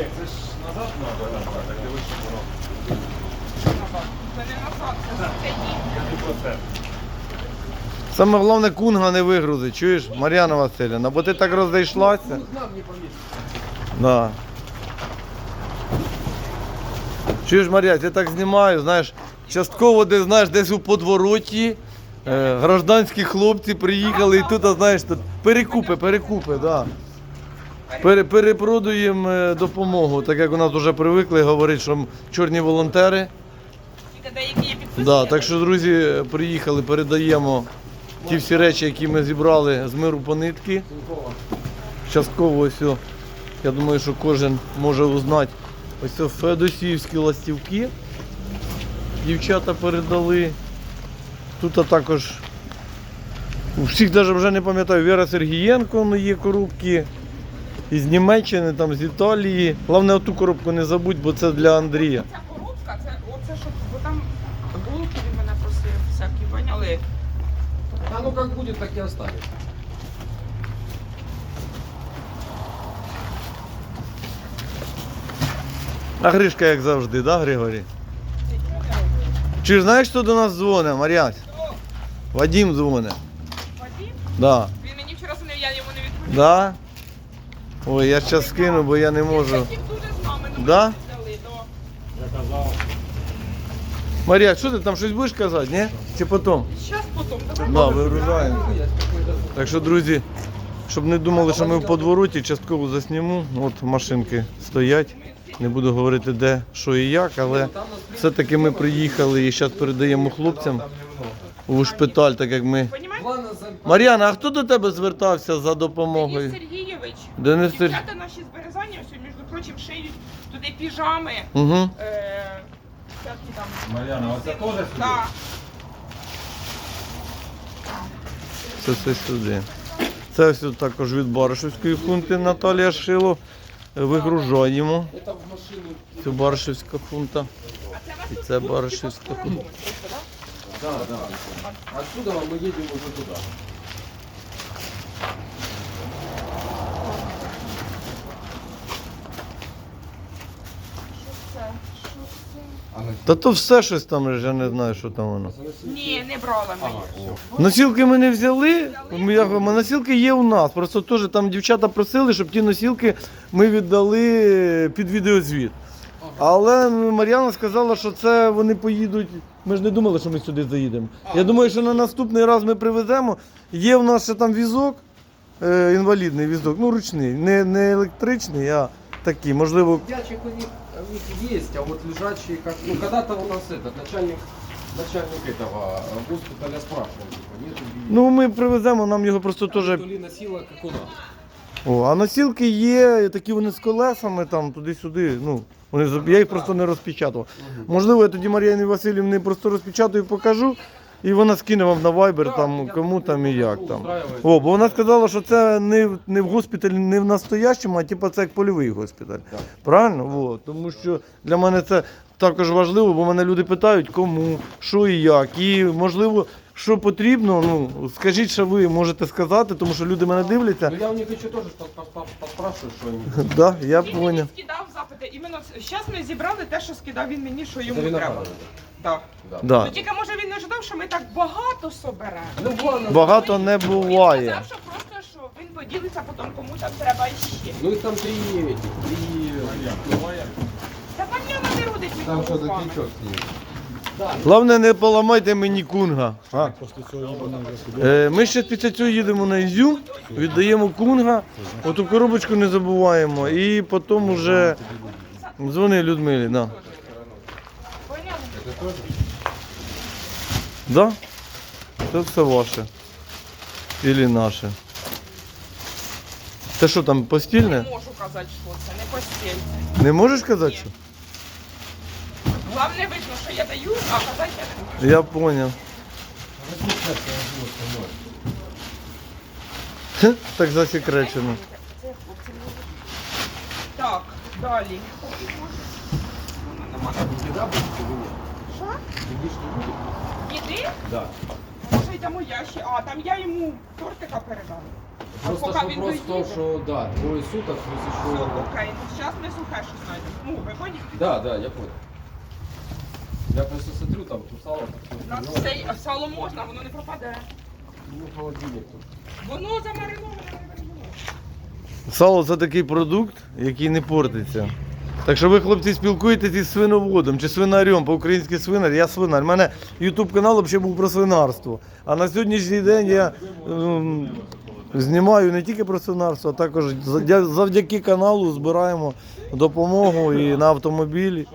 Олег, це ж назад треба, так щоб воно. Це не назад, це це. Я не про це. Саме головне кунга не вигрузи, чуєш, Мар'яна Васильівна, бо ти так розійшлася. Да. Чуєш, Мар'я, я так знімаю, знаєш, частково де знаєш, десь у подвороті. Е, гражданські хлопці приїхали і тут, а, знаєш, тут перекупи, перекупи, да. Пере, перепродуємо е, допомогу, так як у нас вже привикли говорити, що чорні волонтери. Да, так що, друзі, приїхали, передаємо ті всі речі, які ми зібрали з миру по нитки. Частково ось, я думаю, що кожен може узнати. Ось о, федосіївські ластівки. Дівчата передали. Тут а також у всіх навіть вже не пам'ятаю, Віра Сергієнко ну, є коробки. Із Німеччини, там, з Італії. Головне, оту коробку не забудь, бо це для Андрія. Ця коробка, це оце що, бо там булки він мене просив, всякі поняли. А ну как будет, так и останется. А Гришка, як завжди, да, Григорій? Чи ж знаєш, хто до нас дзвонить, Мар'ясь? Вадим дзвонить. Вадим, Да. він мені вчора дзвонив, я йому не відповіла. Да? Ой, я зараз скину, бо я не можу. Да? ми не взяли, до. Я казав. Мар'я, що ти там щось будеш казати, ні? Чи потім? Щас потім. Да, вигружаємо. Так що, друзі, щоб не думали, що ми в подвороті, частково засніму. От машинки стоять. Не буду говорити де, що і як, але все-таки ми приїхали і зараз передаємо хлопцям у шпиталь, так як ми. Мар'яна, а хто до тебе звертався за допомогою? Сергійович, Денис Сер- дівчата наші з Березання, ось, між прочим, шиють туди піжами, Угу. е, всякі там. Мар'яна, оце теж сюди? Так. Це все сюди. Це тут також від Баришівської фунти Наталія Шило. Вигружаємо Это цю Баришівська фунта. Це вас І це Баришівська просто, да? Да, да. Отсюда мы едем уже туда. Що це? Що це? А на... Та то все щось там, я не знаю, що там воно. Ні, не брала мені. Носілки ми не взяли. Ми, як, ми- носілки є у нас. Просто теж там дівчата просили, щоб ті носілки ми віддали під відеозвіт. Але Мар'яна сказала, що це вони поїдуть. Ми ж не думали, що ми сюди заїдемо. Я думаю, що на наступний раз ми привеземо. Є в нас ще там візок, е, інвалідний візок, ну ручний, не, не електричний, а такий, можливо. Ящик у них, у них есть, а вот лежачие как... Ну, когда-то у нас этот, начальник, начальник этого э, госпиталя спрашивал, типа, нету ли... Ну ми привеземо, нам його просто теж То ли носила, как у нас. О, а носілки є, такі вони з колесами, там туди-сюди. Ну, вони, з- я їх просто не розпечатував. Можливо, я тоді Мар'яні Васильівні просто розпечатаю і покажу, і вона скине вам на Viber, Так, там, я кому там і як там. О, бо вона сказала, що це не, в- не в госпіталі, не в настоящому, а типу це як польовий госпіталь. Так. Правильно? Во, тому що для мене це також важливо, бо мене люди питають, кому, що і як. І можливо, що потрібно, ну скажіть, що ви можете сказати, тому що люди мене дивляться. Ну, я у них еще тоже поспрашиваю, что они... Да, я Він мені понял. скидав запити. Іменно зараз ми зібрали те, що скидав він мені, що йому треба. Виноград. Да. Ну тільки може він не ожидав, що ми так багато соберемо. Ну, ладно. Багато не Він буває. сказав, що просто що він поділиться потім, кому там треба іще. Ну, их там три этих, три... Та пані не родить Там нікого что-то з вами. течет. Головне, не поламайте мені кунга. А? Е, Ми ще після цього їдемо на Ізюм, віддаємо кунга, оту коробочку не забуваємо. І потім вже дзвони Людмилі. Да. Да? Це все ваше. Ілі наше. Це що там, Не постільне? можу казати, що це, не постіль. Не можеш казати, що? Головне видно, що я даю, а казати я не можу. Я понял. Хе, Так засекречено. Не. Так, далі. Воно на мене. Еда будет Не? Іди? Да. Може йдемо я ще. А, там я йому тортика передала. Просто поки він вопрос доїде. что да, двое суток, плюс Все, окей, ну зараз ми сухе щось знайдемо. Ну, ви поняли? Да, да, я понял. Я просто смотрю, там кусало. У нас все а сало можна, воно не пропаде. Ну, холодильник тут. Воно замариноване, не. Сало це такий продукт, який не портиться. Так що ви, хлопці, спілкуєтесь із свиноводом чи свинарем, по-українськи свинар, я свинар. У мене ютуб канал взагалі був про свинарство. А на сьогоднішній день я ем, знімаю не тільки про свинарство, а також завдяки каналу збираємо допомогу і на автомобілі.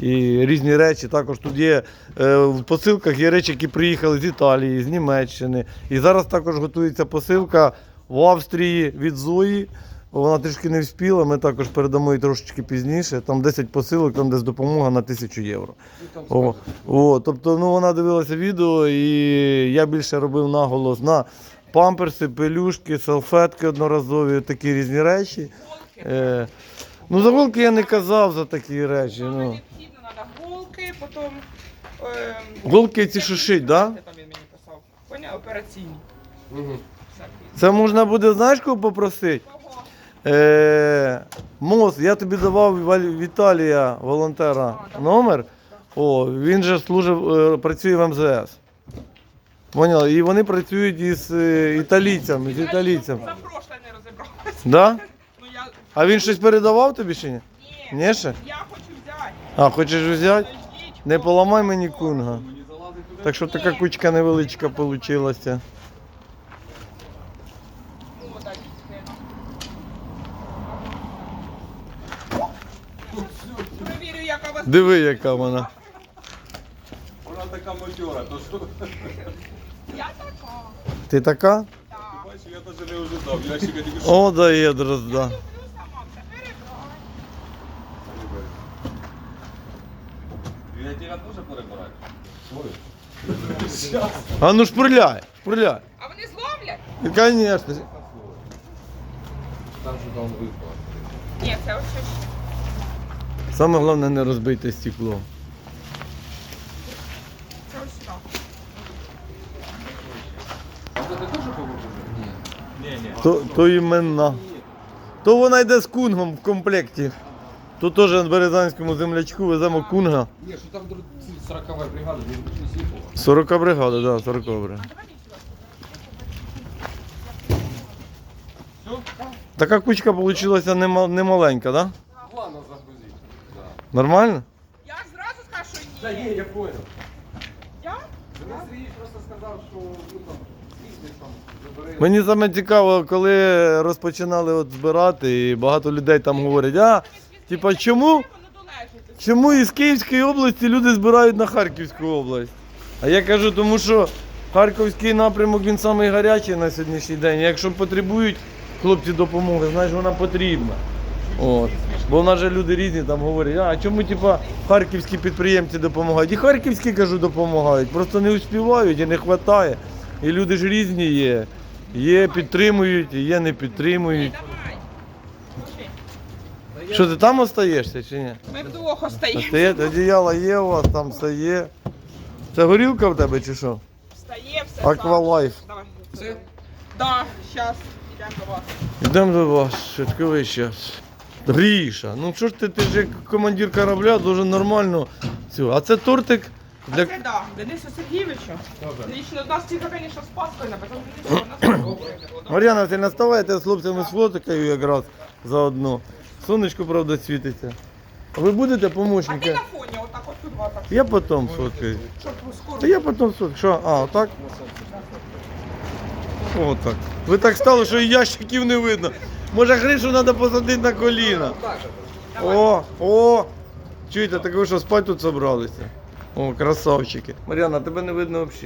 І різні речі. Також тут є е, в посилках є речі, які приїхали з Італії, з Німеччини. І зараз також готується посилка в Австрії від Зої. Вона трішки не вспіла, ми також передамо її трошечки пізніше. Там 10 посилок, там десь допомога на 1000 євро. Ну, О, о, тобто ну, вона дивилася відео, і я більше робив наголос на памперси, пелюшки, салфетки одноразові, такі різні речі. Е, ну, за голки я не казав за такі речі. Ну. треба голки, потім... ем, Голки ці? Там він мені писав. Поняв? Операційні. Це можна буде, знаєш, кого попросити? Е, Мос, я тобі давав Вал- Віталія, волонтера, номер. О, він же служив, е, працює в МЗС. Поняла? І вони працюють із е, італійцями, з італійцями. За прошле не розібралася. Да? Ну я... А він щось передавав тобі чи ні? Ні. Ні ще? Я хочу взяти. А, хочеш взяти? Подождіть, Не поламай мені кунга. Так що така кучка невеличка вийшла. Диви, яка вона. Вона така матьора, то що Я така. Ти така? Так. бачиш, я теж не ожидав. Я ще тільки що. О, да є дрозда. Люблю сама, все перебрала. Я тебе теж перебираю. А ну шпурляй, шпурляй. А вони зловлять? І, Звісно. Там что-то он выпал. Ні, це ось ще. Саме головне не розбити стекло. Ні, ні. То, то іменна. То вона йде з кунгом в комплекті. Тут теж на Березанському землячку веземо кунга. Не, что там 40 бригада, не слепого. 40 бригада, да, 40 бригада. Така кучка вийшла не маленька, да? Нормально? Я зразу скажу, що Да ні. я понял. Я? Денис Сергеевич просто сказал, что ну там, бизнес там, забери. Мені саме цікаво, коли розпочинали от збирати, і багато людей там говорять, а типа чому? Чому із Київської області люди збирають на Харківську область? А я кажу, тому що Харківський напрямок він самий гарячий на сьогоднішній день. Якщо потребують хлопці допомоги, значить вона потрібна. От. Бо в нас же люди різні там говорять, а чому типа харківські підприємці допомагають? І харківські кажу допомагають, просто не успівають і не вистачає. І люди ж різні є. Є підтримують, є не підтримують. Що ти там остаєшся чи ні? Ми вдвох остаємо. Стає, одіяло є у вас, там все є. Це горілка в тебе чи що? Встає, все. Аквалайф. Давай. Да, зараз йдемо до вас. Йдемо до вас, швидковий час. Гріша, ну що ж ти, ти ж як командир корабля, дуже нормально. Цю. А це тортик для. А це да, Денису Сергійовичу. Лично нас тільки, звісно, з Паскою написано, що у нас. Мар'яна, ти наставайте з хлопцями сфотикаю якраз заодно. Сонечко, правда, світиться. А ви будете А ти помощники? на фоні, отак от тут так, Я потім сфоткаю. щоб скоро. Та я потім сфоткаю. Що? А, отак? О, так. Ви так стали, що і ящиків не видно. Може гришу треба посадити на коліна. О, о! Чуєте, так ви що спать тут собралися? О, красавчики. Мар'яна, тебе не видно взагалі.